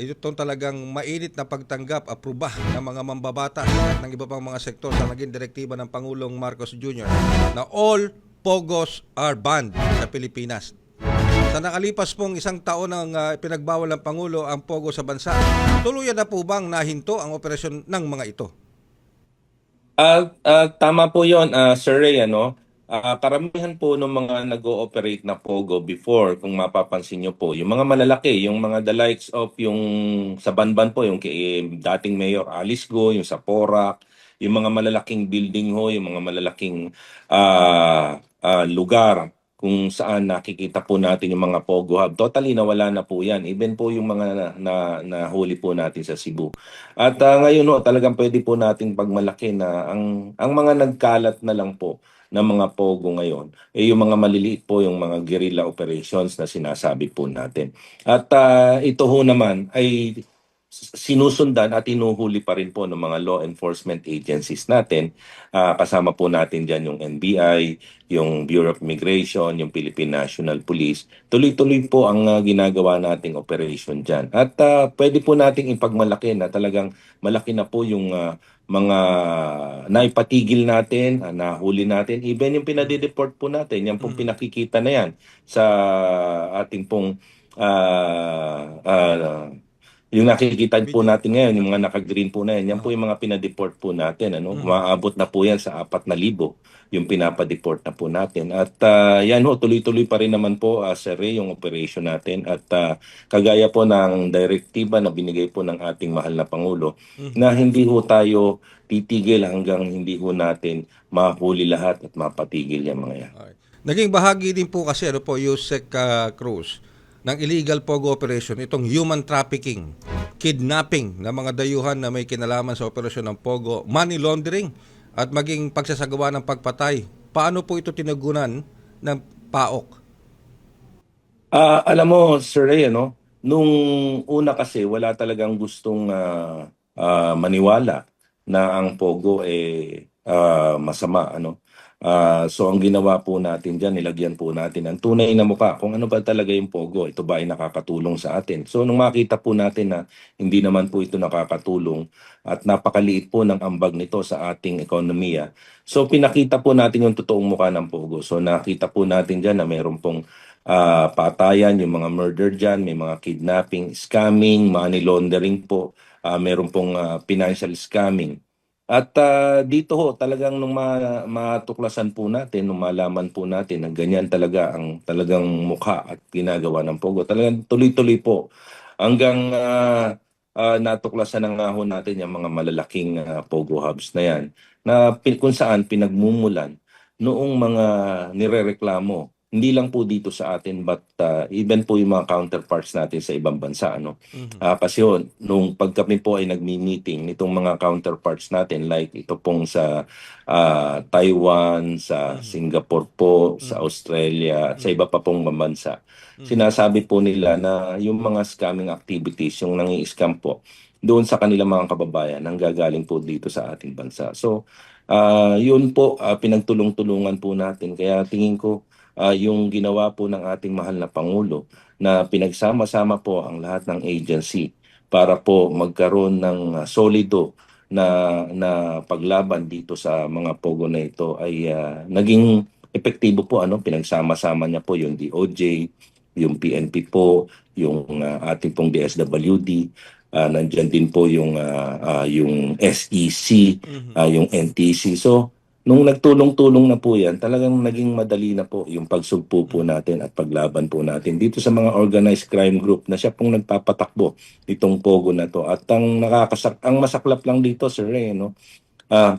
Ito talagang mainit na pagtanggap, aproba ng mga mambabata at ng iba pang mga sektor sa naging direktiba ng Pangulong Marcos Jr. na all pogos are banned sa Pilipinas. Sa nakalipas pong isang taon ng ah, pinagbawal ng Pangulo ang pogo sa bansa, tuluyan na po bang nahinto ang operasyon ng mga ito? Ah, ah, tama po 'yon, ah, Sir Ray, ano. Ah, karamihan po ng mga nag-ooperate na Pogo before, kung mapapansin niyo po, yung mga malalaki, yung mga the likes of yung sa Banban po, yung kay dating Mayor Alice Go, yung sa Porac, yung mga malalaking building ho, yung mga malalaking ah, ah, lugar kung saan nakikita po natin yung mga Pogo Hub. Totally nawala na po yan. Even po yung mga na, na, nahuli po natin sa Cebu. At ah, ngayon ho, talagang pwede po nating pagmalaki na ang ang mga nagkalat na lang po ng mga pogo ngayon eh yung mga maliliit po yung mga guerrilla operations na sinasabi po natin. At ah, ito ho naman ay sinusundan at inuhuli pa rin po ng mga law enforcement agencies natin. Ah, kasama po natin dyan yung NBI, yung Bureau of Immigration, yung Philippine National Police. Tuloy-tuloy po ang ah, ginagawa nating operation dyan. At ah, pwede po nating ipagmalaki na talagang malaki na po yung ah, mga naipatigil natin, ah, nahuli natin, even yung pinadideport po natin, yan pong pinakikita na yan sa ating pong ah, ah, yung nakikita po natin ngayon, yung mga naka-green po na yan, yan po yung mga pinadeport po natin. Ano? Maabot na po yan sa 4,000 yung pinapadeport na po natin. At ah, yan ho, tuloy-tuloy pa rin naman po, uh, Sir Ray, yung operation natin. At ah, kagaya po ng direktiba na binigay po ng ating mahal na Pangulo, na hindi ho tayo titigil hanggang hindi ho natin mahuli lahat at mapatigil yung mga yan. Naging bahagi din po kasi ano po, Yusek ah, Cruz, ng illegal pogo operation, itong human trafficking, kidnapping ng mga dayuhan na may kinalaman sa operasyon ng pogo, money laundering, at maging pagsasagawa ng pagpatay. Paano po ito tinagunan ng PAOK? Ah, alam mo, Sir Ray, ano, nung una kasi wala talagang gustong ah, ah, maniwala na ang Pogo eh ah, masama, ano. Ah, so ang ginawa po natin diyan, nilagyan po natin ang tunay na mukha kung ano ba talaga yung Pogo. Ito ba ay nakakatulong sa atin? So nung makita po natin na hindi naman po ito nakakatulong at napakaliit po ng ambag nito sa ating ekonomiya. So pinakita po natin yung totoong mukha ng Pogo. So nakita po natin diyan na mayroon pong ah, patayan, yung mga murder dyan, may mga kidnapping, scamming, money laundering po, ah, meron pong ah, financial scamming. At ah, dito ho, talagang nung ma- matuklasan po natin, nung malaman po natin na ganyan talaga ang talagang mukha at ginagawa ng Pogo, talagang tuloy-tuloy po. Hanggang ah, ah, natuklasan na nga ho natin yung mga malalaking ah, Pogo hubs na yan na kung saan pinagmumulan noong mga nirereklamo hindi lang po dito sa atin but uh, even po yung mga counterparts natin sa ibang bansa ano Ah, kasi yun, nung pag kami po ay nagmi-meeting nitong mga counterparts natin like ito pong sa ah, Taiwan, sa Singapore po, sa Australia at sa iba pa pong bansa. Sinasabi po nila na yung mga scamming activities, yung nangi-scam po doon sa kanilang mga kababayan nang gagaling po dito sa ating bansa. So, ah yun po ah, pinagtulong-tulungan po natin. Kaya tingin ko ah, yung ginawa po ng ating mahal na Pangulo na pinagsama-sama po ang lahat ng agency para po magkaroon ng ah, solido na na paglaban dito sa mga pogo na ito ay ah, naging epektibo po ano pinagsama-sama niya po yung DOJ, yung PNP po, yung ah, ating pong DSWD, ah nandiyan din po yung ah, ah, yung SEC, ah, yung NTC. So nung nagtulong-tulong na po yan, talagang naging madali na po yung pagsugpo po natin at paglaban po natin dito sa mga organized crime group na siya pong nagpapatakbo itong pogo na to. At ang nakakasak ang masaklap lang dito, sir, eh, no? Ah,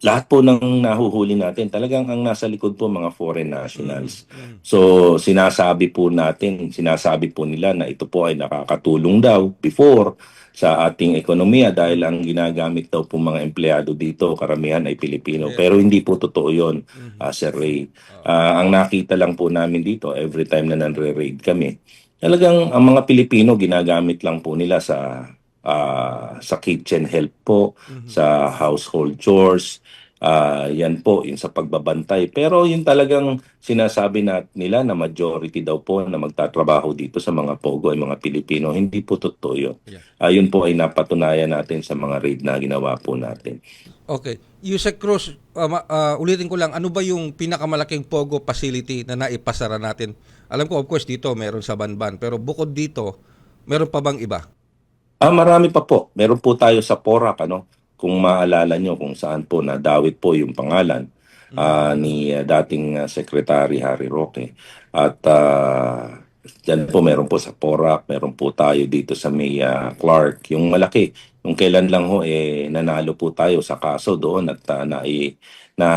lahat po ng nahuhuli natin, talagang ang nasa likod po mga foreign nationals. So, sinasabi po natin, sinasabi po nila na ito po ay nakakatulong daw before sa ating ekonomiya dahil ang ginagamit daw po mga empleyado dito, karamihan ay Pilipino. Pero hindi po totoo yun, ah, Sir Ray. Ah, ang nakita lang po namin dito, every time na nanre-raid kami, talagang ang mga Pilipino ginagamit lang po nila sa ah, sa kitchen help po, sa household chores, Ah, yan po, yung sa pagbabantay. Pero yung talagang sinasabi na nila na majority daw po na magtatrabaho dito sa mga Pogo ay mga Pilipino, hindi po totoo yun. Yeah. Ah, yun po ay napatunayan natin sa mga raid na ginawa po natin. Okay. Yusek Cruz, uh, uh, ulitin ko lang, ano ba yung pinakamalaking Pogo facility na naipasara natin? Alam ko, of course, dito meron sa Banban. Pero bukod dito, meron pa bang iba? Ah, marami pa po. Meron po tayo sa Porac, ano? Kung maalala nyo kung saan po nadawit po yung pangalan ah, ni ah, dating ah, Secretary Harry Roque. At ah, dyan po meron po sa Porac, meron po tayo dito sa may ah, Clark, yung malaki. Yung kailan lang ho eh nanalo po tayo sa kaso doon at ah, nai na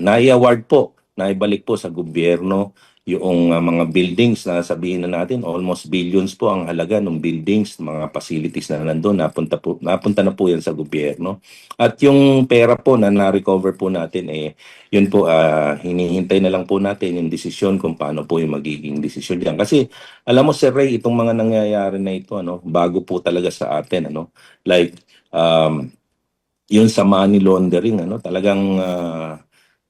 nai-award po, naibalik po sa gobyerno yung uh, mga buildings na sabihin na natin almost billions po ang halaga ng buildings, mga facilities na nandun, napunta, po, napunta na po yan sa gobyerno. At yung pera po na na-recover po natin, eh, yun po, ah, hinihintay na lang po natin yung desisyon kung paano po yung magiging desisyon diyan. Kasi alam mo Sir Ray, itong mga nangyayari na ito, ano, bago po talaga sa atin, ano, like, um, yun sa money laundering, ano, talagang ah,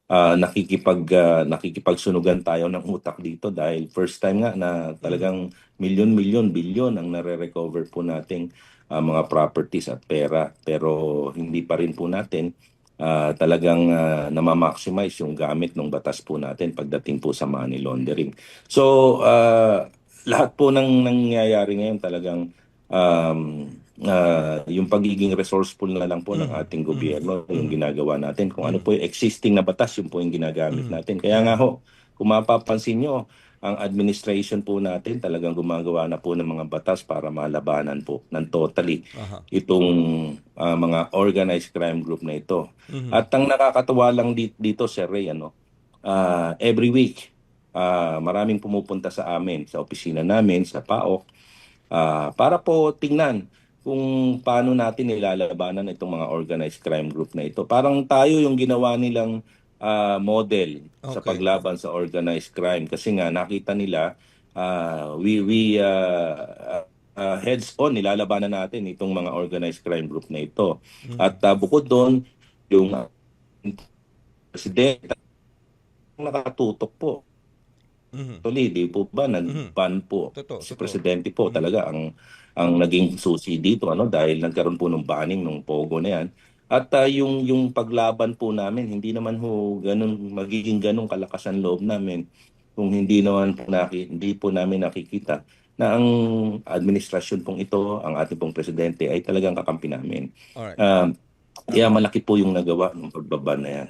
ah, nakikipag ah, nakikipagsunugan tayo ng utak dito dahil first time nga na talagang milyon-milyon, bilyon ang nare-recover po nating ah, mga properties at pera pero hindi pa rin po natin ah, talagang ah, namamaximize yung gamit ng batas po natin pagdating po sa money laundering. So ah, lahat po ng nangyayari ngayon talagang um, ah, yung pagiging resourceful na lang po ng ating gobyerno yung ginagawa natin. Kung ano po yung existing na batas yung po yung ginagamit natin. Kaya nga ho kung mapapansin nyo ang administration po natin talagang gumagawa na po ng mga batas para malabanan po ng totally Aha. itong ah, mga organized crime group na ito. Mhm. At ang nakakatuwa lang dito, dito Sir Ray, ano, ah, every week, ah, maraming pumupunta sa amin, sa opisina namin, sa PAOK, ah, para po tingnan kung paano natin nilalabanan itong mga organized crime group na ito. Parang tayo yung ginawa nilang ah, model sa Okay. paglaban sa organized crime kasi nga nakita nila ah, we we ah, ah, heads on nilalabanan natin itong mga organized crime group na ito. At ah, bukod doon yung presidente nakatutok po. Mhm. Actually, di po ba nag-ban po Totoo, si totoo. presidente po talaga ang ang naging susi dito ano dahil nagkaroon po ng banning ng pogo na yan. At ah, yung yung paglaban po namin hindi naman ho ganun magiging ganun kalakas ang loob namin kung hindi naman po naki, hindi po namin nakikita na ang administrasyon pong ito, ang ating pong presidente ay talagang kakampi namin. Alright. Ah, kaya malaki po yung nagawa ng pagbaban na yan.